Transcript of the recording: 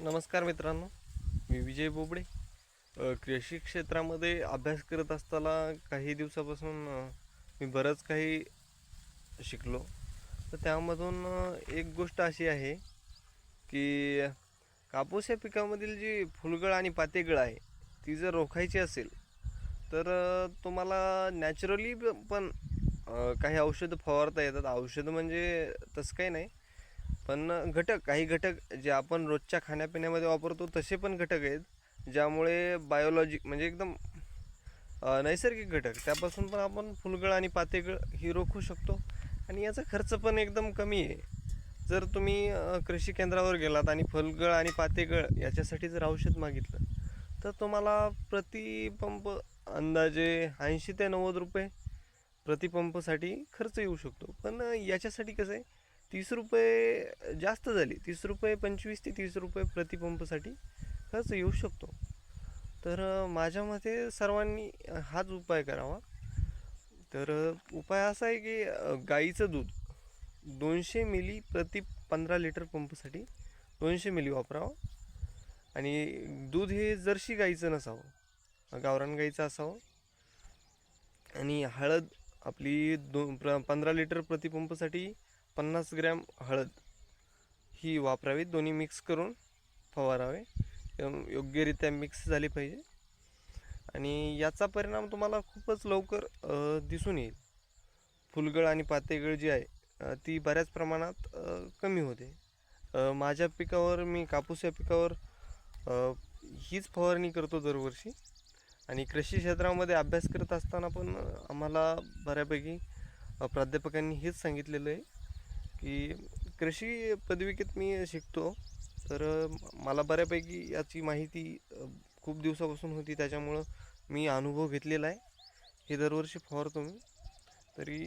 नमस्कार मित्रांनो मी विजय बोबडे. कृषी क्षेत्रामध्ये अभ्यास करत असताना काही दिवसापासून मी बरंच काही शिकलो. तर त्यामधून एक गोष्ट अशी आहे की कापूस या पिकामधील जी फुलगळ आणि पातेगळ आहे ती जर रोखायची असेल तर तुम्हाला नॅचरली पण काही औषधं फवारता येतात. औषधं म्हणजे तसं काही नाही पण घटक काही घटक जे आपण रोजच्या खाण्यापिण्यामध्ये वापरतो तसे पण घटक आहेत ज्यामुळे बायोलॉजिक म्हणजे एकदम नैसर्गिक घटक. त्यापासून पण आपण फुलगळ आणि पातेगळ ही रोखू शकतो आणि याचा खर्च पण एकदम कमी आहे. जर तुम्ही कृषी केंद्रावर गेलात आणि फुलगळ आणि पातेगळ याच्यासाठी जर औषध मागितलं तर तुम्हाला प्रतिपंप अंदाजे ऐंशी ते नव्वद रुपये प्रतिपंपसाठी खर्च येऊ शकतो. पण याच्यासाठी कसं आहे तीस रुपये जास्त झाली. तीस रुपये पंचवीस ते तीस रुपये प्रतिपंपसाठी खर्च येऊ शकतो. तर माझ्या मते सर्वांनी हाच उपाय करावा. तर उपाय असा आहे की गाईचं दूध दोनशे मिली प्रति पंधरा लिटर पंपसाठी दोनशे मिली वापरावं. आणि दूध हे जर्शी गाईचं नसावं. गावरान गाईचं असावं. आणि हळद आपली दोन प्र पंधरा लिटर प्रतिपंपसाठी पन्नास ग्रॅम हळद ही वापरावी. दोन्ही मिक्स करून फवारावे. योग्यरित्या मिक्स झाली पाहिजे. आणि याचा परिणाम तुम्हाला खूपच लवकर दिसून येईल. फुलगळ आणि पातेगळ जी आहे ती बऱ्याच प्रमाणात कमी होते. माझ्या पिकावर मी कापूस या पिकावर हीच फवारणी करतो दरवर्षी. आणि कृषी क्षेत्रामध्ये अभ्यास करत असताना पण आम्हाला बऱ्यापैकी प्राध्यापकांनी हेच सांगितलेलं आहे. की कृषी पदविकेत मी शिकतो. तर मला बऱ्यापैकी याची माहिती खूप दिवसापासून होती. त्याच्यामुळं मी अनुभव घेतलेला आहे. हे दरवर्षी फवारतो मी. तरी